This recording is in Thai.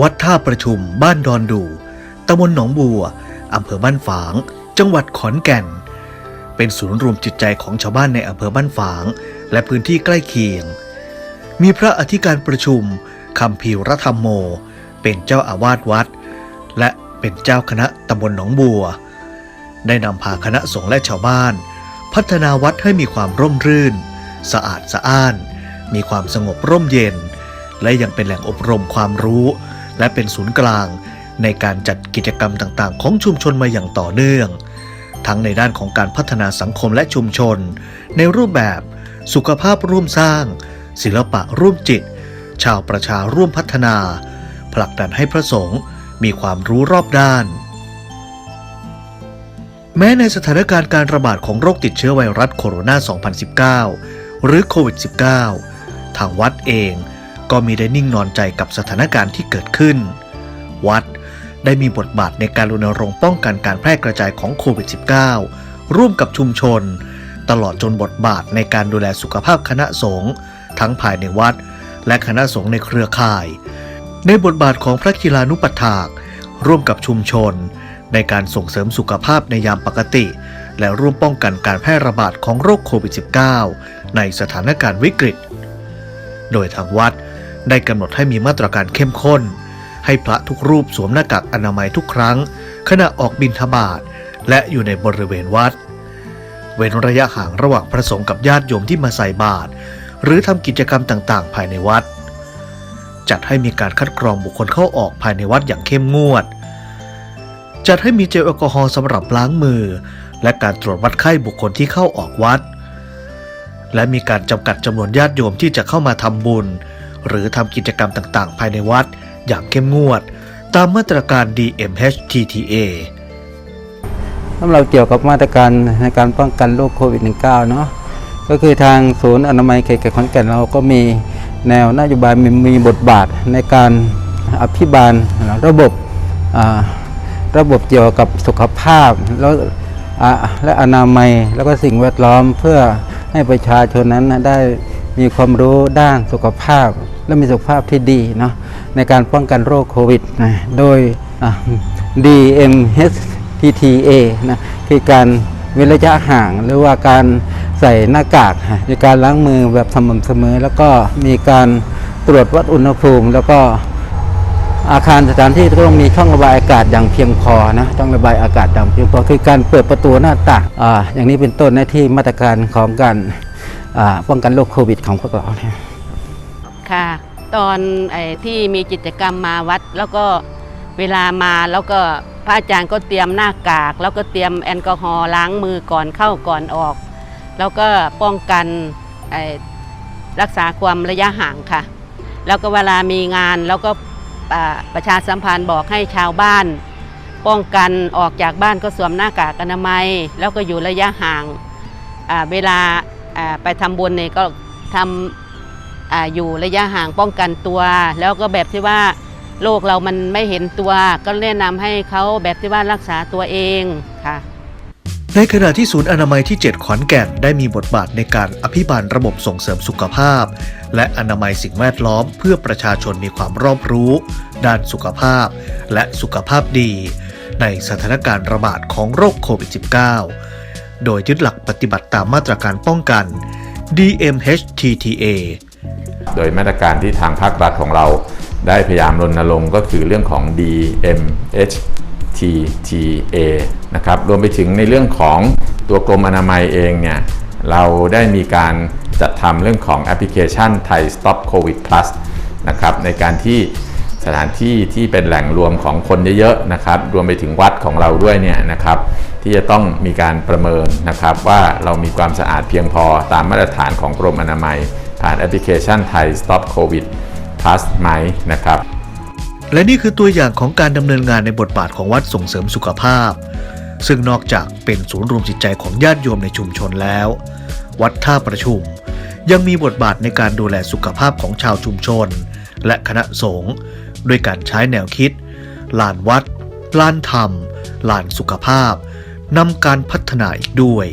วัดท่าประชุม บ้านดอนดูตำบลหนองบัวอำเภอบ้านฝาง จังหวัดขอนแก่น เป็นศูนย์รวมจิตใจของชาวบ้านในอำเภอบ้านฝาง และพื้นที่ใกล้เคียง มีพระอธิการประชุมคำพีรธรรมโม เป็นเจ้าอาวาสวัด และเป็นเจ้าคณะตำบลหนองบัว ได้นำพาคณะสงฆ์และชาวบ้าน พัฒนาวัดให้มีความร่มรื่น สะอาดสะอ้าน มีความสงบร่มเย็น และยังเป็นแหล่งอบรมความรู้ และเป็นศูนย์กลาง ในการจัดกิจกรรมต่างๆ ของชุมชนมาอย่างต่อเนื่อง ทั้งในด้านของการพัฒนาสังคมและชุมชน ในรูปแบบสุขภาพร่วมสร้าง ศิลปะร่วมจิต ชาวประชาร่วมพัฒนา ผลักดันให้พระสงฆ์มีความรู้รอบด้าน แม้ในสถานการณ์การระบาดของโรคติดเชื้อไวรัสโคโรนา 2019 หรือโควิด -19 ทางวัดเอง ก็มีได้นิ่งนอนใจกับสถานการณ์ที่เกิดขึ้น วัดได้มีบทบาทในการรณรงค์ป้องกันการแพร่กระจายของโควิด -19 ร่วมกับชุมชน ตลอดจนบทบาทในการดูแลสุขภาพคณะสงฆ์ทั้งภายในวัด และคณะสงฆ์ในเครือข่าย ในบทบาทของพระกีฬานุปัฏฐาก ร่วมกับชุมชน ในการส่งเสริมสุขภาพในยามปกติ และร่วมป้องกันการแพร่ระบาดของโรคโควิด -19 ในสถานการณ์วิกฤต โดยทางวัด ได้กำหนดให้มีมาตรการเข้มข้น ให้พระทุกรูปสวมหน้ากากอนามัยทุกครั้ง ขณะออกบิณฑบาตและอยู่ในบริเวณวัด เว้นระยะห่างระหว่างพระสงฆ์กับญาติโยมที่มาใส่บาตรหรือทำกิจกรรมต่างๆ ภายในวัด จัดให้มีการคัดกรองบุคคลเข้าออกภายในวัดอย่างเข้มงวด จัดให้มีเจลแอลกอฮอล์สำหรับล้างมือ และการตรวจวัดไข้บุคคลที่เข้าออกวัด และมีการจำกัดจำนวนญาติโยมที่จะเข้ามาทำบุญ หรือทำกิจกรรมต่างๆ ภายในวัด อย่างเข้มงวด ตามมาตรการ DMHTTA สำหรับเกี่ยวกับมาตรการในการป้องกันโรคโควิด -19 เนาะก็คือทางศูนย์อนามัยเขตขอนแก่นเราก็มีแนวนโยบายมีมีบทบาทในการอภิบาลระบบระบบเกี่ยวกับสุขภาพแล้วและอนามัยแล้วก็สิ่งแวดล้อมเพื่อให้ประชาชนนั้นได้ มีความรู้ด้านสุขภาพ และมีสุขภาพที่ดีเนาะในการป้องกันโรคโควิดนะโดย DMH TTA นะคือการเว้นระยะห่างหรือว่าการใส่หน้ากากมีการล้างมือแบบสม่ำเสมอ แล้วก็มีการตรวจวัดอุณหภูมิ แล้วก็อาคารสถานที่ต้องมีช่องระบายอากาศอย่างเพียงพอนะช่องระบายอากาศอย่างเพียงพอคือการเปิดประตูหน้าต่างอาอย่างนี้เป็นต้นหน้าที่มาตรการของการ ป้องกันโรคโควิดของพวกเราเนี่ยค่ะ ตอนอที่มีกิจกรรมมาวัด แล้วก็เวลามาแล้วก็พระอาจารย์ก็เตรียมหน้ากาก แล้วก็เตรียมแอลกอฮอล์ล้างมือก่อนเข้าก่อนออก แล้วก็ป้องกันรักษาความระยะห่างค่ะ แล้วก็เวลามีงานแล้วก็ประชาสัมพันธ์บอกให้ชาวบ้าน ป้องกันออกจากบ้านก็สวมหน้ากากอนามัย แล้วก็อยู่ระยะห่างเวลา ไปทำบุญเนี่ยก็ทำอาอยู่ระยะห่างป้องกันตัว แล้วก็แบบที่ว่าโรคเรามันไม่เห็นตัว ก็แนะนำให้เขาแบบที่ว่ารักษาตัวเองค่ะในขณะที่ศูนย์อนามัยที่ 7 ขอนแก่นได้มีบทบาทในการอภิบาลระบบส่งเสริมสุขภาพ และอนามัยสิ่งแวดล้อมเพื่อประชาชนมีความรอบรู้ ด้านสุขภาพ และสุขภาพดี ในสถานการณ์ระบาดของโรคโควิด -19 โดยยึดหลักปฏิบัติตามมาตรการป้องกัน DMHTTA โดยมาตรการที่ทางภาครัฐของเราได้พยายามรณรงค์ก็คือเรื่องของ DMHTTA นะครับ รวมไปถึงในเรื่องของตัวกรมอนามัยเองเนี่ย เราได้มีการจัดทำเรื่องของแอปพลิเคชันไทย Stop COVID Plus นะครับ ในการที่สถานที่ที่เป็นแหล่งรวมของคนเยอะๆนะครับ รวมไปถึงวัดของเราด้วยเนี่ยนะครับ ที่จะต้องมีการประเมินนะครับว่าเรามีความสะอาดเพียงพอตามมาตรฐานของกรมอนามัย ผ่านแอปพลิเคชันไทย Stop COVID Plus ไหมนะครับ และนี่คือตัวอย่างของการดำเนินงานในบทบาทของวัดส่งเสริมสุขภาพ ซึ่งนอกจากเป็นศูนย์รวมจิตใจของญาติโยมในชุมชนแล้ว วัดท่าประชุม ยังมีบทบาทในการดูแลสุขภาพของชาวชุมชน และคณะสงฆ์ด้วยการใช้แนวคิด ลานวัด ลานธรรม ลานสุขภาพ นำการพัฒนาอีกด้วย